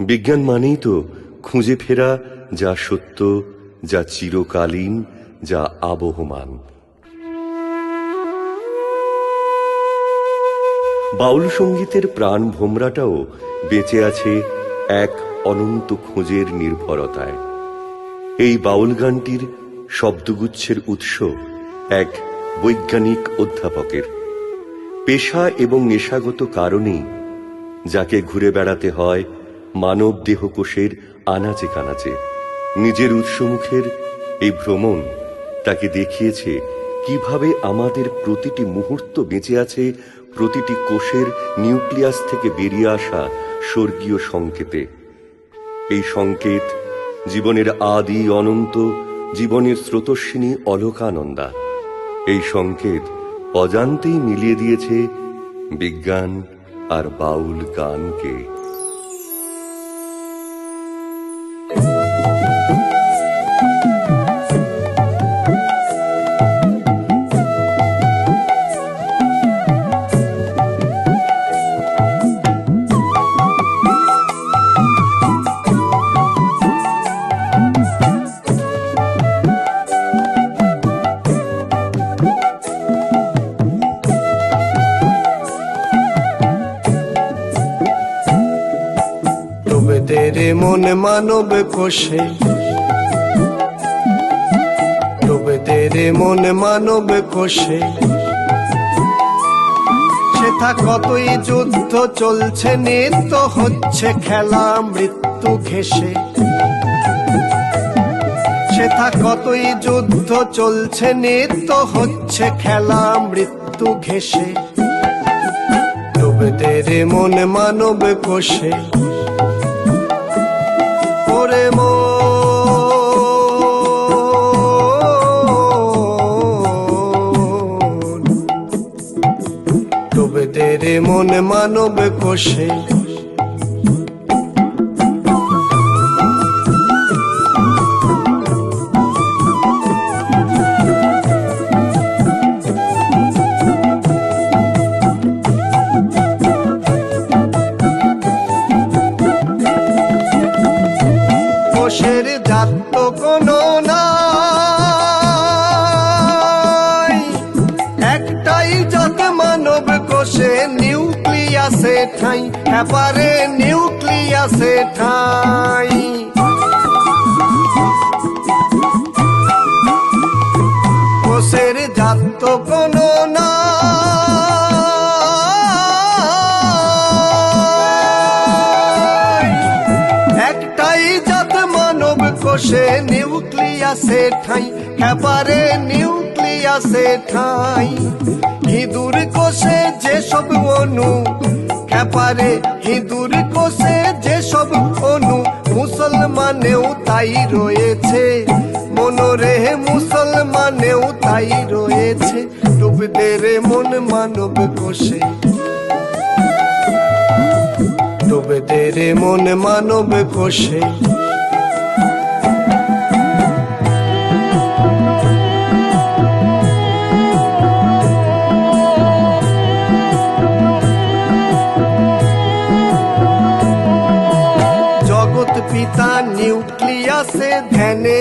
বিজ্ঞান মানেই তো খুঁজে ফেরা যা সত্য, যা চিরকালীন, যা আবহমান। বাউল সঙ্গীতের প্রাণ ভোমরাটাও বেঁচে আছে এক অনন্ত খোঁজের নির্ভরতায়। এই বাউল গানটির শব্দগুচ্ছের উৎস এক বৈজ্ঞানিক অধ্যাপকের। পেশা এবং নেশাগত কারণেই যাকে ঘুরে বেড়াতে হয় মানব দেহকোষের আনাচে কানাচে নিজের উৎসমুখের এই ভ্রমণ তাকে দেখিয়েছে কীভাবে আমাদের প্রতিটি মুহূর্ত বেঁচে আছে, প্রতিটি কোষের নিউক্লিয়াস থেকে বেরিয়ে আসা স্বর্গীয় সংকেতে। এই সংকেত জীবনের আদি অনন্ত, জীবনের স্রোতস্বিনী অলোকানন্দা। এই সংকেত অজান্তেই মিলিয়ে দিয়েছে বিজ্ঞান আর বাউল গানকে। তেরে মন মানব কোষে। ডুবে তেরে মন মানব কোষে। সেথা কতই যুদ্ধ চলছে নিত্য হচ্ছে খেলা মৃত্যু ঘেসে সেথা কতই যুদ্ধ চলছে নিত্য হচ্ছে খেলা মৃত্যু ঘেসে ডুবে তেরে মন মানব কোষে। মন মানব কোষে ঠাই এবারে নিউক্লিয়াসে ঠাই কোষের জাত কোনো নাই একটাই জাত মানব কোষে নিউক্লিয়াসে ঠাই এবারে নিউক্লিয়াসে ঠাই। হিঁদুর কোষে যেসব অণু এবারে হিঁদুর কোষে যেসব অণু মুসলমানেও তাই রয়েছে। মনোরে মুসলমানেও তাই রয়েছে। ডুবতে রে মন মানব কোষে। ডুবে তেরে মন মানব কোষে। নিউক্লিয়াসে ধ্যানে।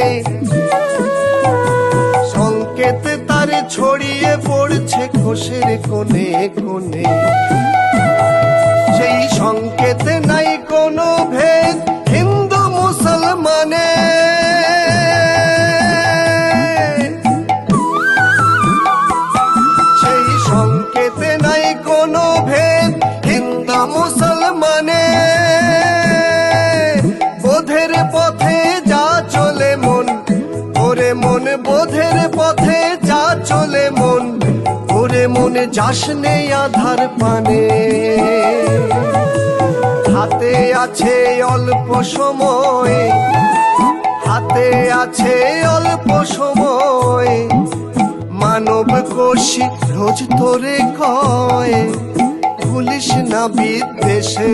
সংকেত তার ছড়িয়ে পড়ছে খোসের কোণে কোণে। সেই সংকেতে নাই কোনো ভেদ মনে যাস নেই আধার পানে। হাতে আছে অল্প সময়, হাতে আছে অল্প সময়। মানব কোষি রোজ তোরে কয়, ভুলিস না বিদ্বেষে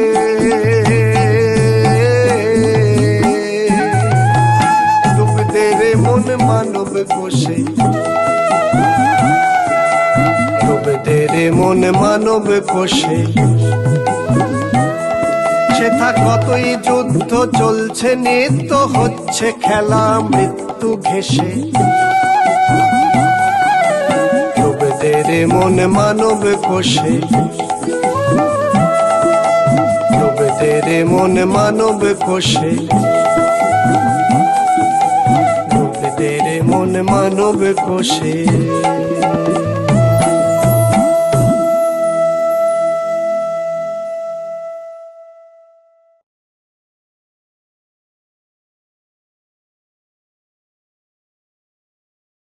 ডুবতে রে মন মানব কোষে। সেথা কতই যুদ্ধ চলছে, নিত্য হচ্ছে খেলা, মৃত্যু ঘেসে ডুবেদের মন মানব কোষে। ডুবেদের মন মানব কোষে। ডুবেদের মন মানব কোষে।